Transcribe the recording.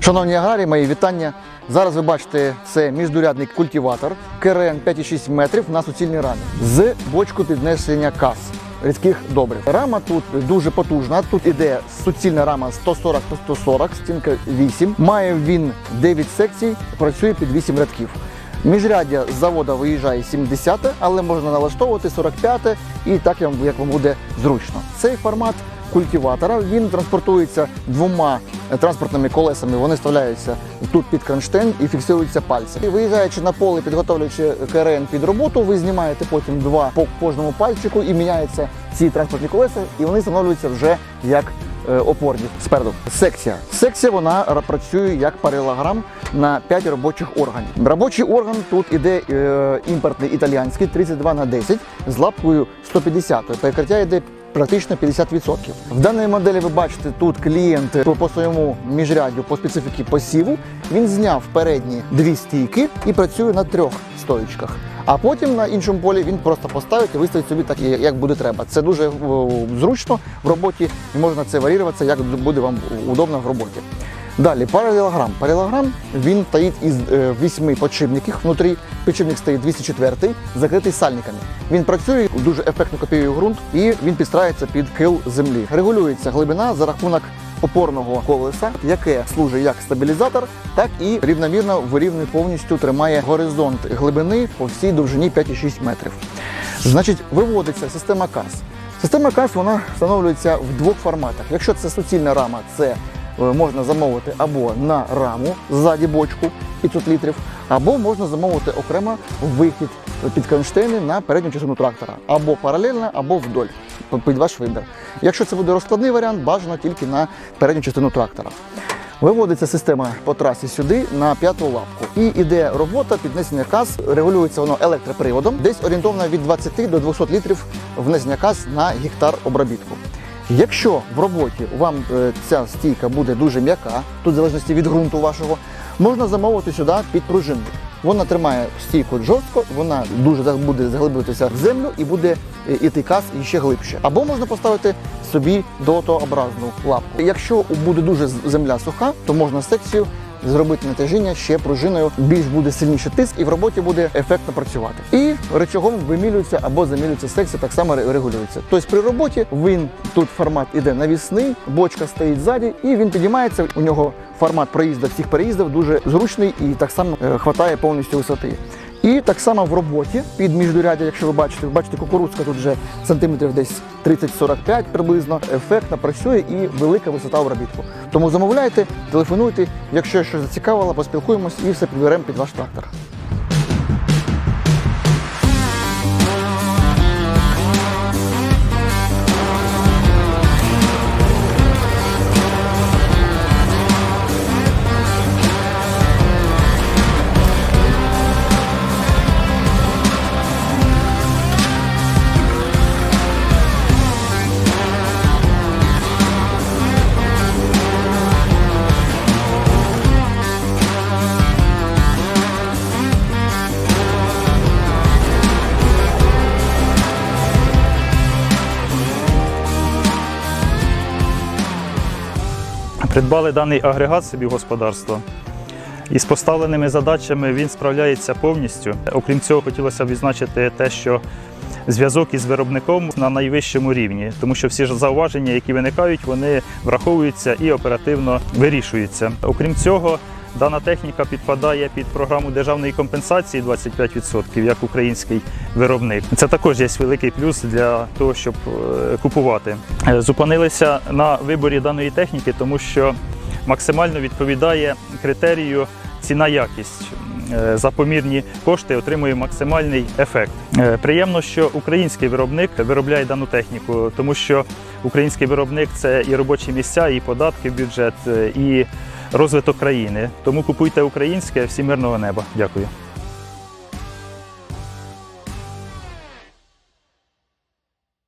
Шановні аграрії, мої вітання. Зараз ви бачите це міждурядний культиватор КРН 5,6 метрів на суцільній рамі з бочку піднесення кас рідких добрив. Рама тут дуже потужна. Тут іде суцільна рама 140 на 140, стінка 8. Має він 9 секцій, працює під 8 рядків. Міжряддя з заводу виїжджає 70, але можна налаштовувати 45 і так як вам- буде зручно. Цей формат культиватора він транспортується двома е, транспортними колесами. Вони вставляються тут під кронштейн і фіксуються пальцем. І виїжджаючи на поле, підготовлюючи КРН під роботу, ви знімаєте потім два по кожному пальчику і міняються ці транспортні колеса, і вони встановлюються вже як опорні спереду. Секція. Секція вона ра- працює як парелограм на 5 робочих органів. Робочий орган тут іде е, імпортний італіянський 32 на 10 з лапкою 150. Перекриття йде практично 50%. В даній моделі ви бачите тут клієнт по, своєму міжряддю, по специфіки посіву. Він зняв передні дві стійки і працює на трьох стоїчках. А потім на іншому полі він просто поставить і виставить собі так, як буде треба. Це дуже зручно в роботі і можна це варіюватися, як буде вам удобно в роботі. Далі паралелограм. Паралелограм він стоїть із е, вісьми подшипників внутрі. Підшипник стоїть 204, закритий сальниками. Він працює, дуже ефектно копіює ґрунт і він підстраюється під кил землі. Регулюється глибина за рахунок опорного колеса, яке служить як стабілізатор, так і рівномірно вирівнює повністю тримає горизонт глибини по всій довжині 5,6 метрів. Значить, виводиться система КАС. Система КАС вона встановлюється в двох форматах. Якщо це суцільна рама, це можна замовити або на раму ззаді бочку 500 літрів, або можна замовити окремо вихід під кронштейни на передню частину трактора, або паралельно, або вдоль. Під ваш вибір. Якщо це буде розкладний варіант, бажано тільки на передню частину трактора. Виводиться система по трасі сюди на п'яту лапку. І іде робота, піднесення каз, регулюється воно електроприводом, десь орієнтовно від 20 до 200 літрів внесення каз на гектар обробітку. Якщо в роботі вам е, ця стійка буде дуже м'яка, тут в залежності від ґрунту вашого, можна замовити сюди під підпружинник. Вона тримає стійку жорстко, вона дуже буде заглиблюватися в землю і буде е, іти каз ще глибше. Або можна поставити собі долотообразну лапку. Якщо буде дуже земля суха, то можна секцію зробити натяжіння ще пружиною, більш буде сильніший тиск і в роботі буде ефектно працювати. І речагом вимілюється або замілюється секція, так само регулюється. Тобто при роботі він тут формат іде навісний, бочка стоїть ззаді, і він підіймається. У нього формат проїзду всіх переїздів дуже зручний і так само е, хватає повністю висоти. І так само в роботі під міждуряддя, якщо ви бачите, ви бачите, кукурудзка тут вже сантиметрів десь 30-45 приблизно. Ефектно працює і велика висота обробітку. Тому замовляйте, телефонуйте. Якщо щось зацікавило, поспілкуємось і все підберемо під ваш трактор. Придбали даний агрегат собі в господарство. І з поставленими задачами він справляється повністю. Окрім цього, хотілося б відзначити те, що зв'язок із виробником на найвищому рівні, тому що всі ж зауваження, які виникають, вони враховуються і оперативно вирішуються. Окрім цього, дана техніка підпадає під програму державної компенсації 25% як український виробник. Це також є великий плюс для того, щоб е, купувати. Е, Зупинилися на виборі даної техніки, тому що максимально відповідає критерію ціна-якість. Е, За помірні кошти отримує максимальний ефект. Приємно, що український виробник виробляє дану техніку, тому що український виробник це і робочі місця, і податки в бюджет, і розвиток країни. Тому купуйте українське, всі мирного неба. Дякую.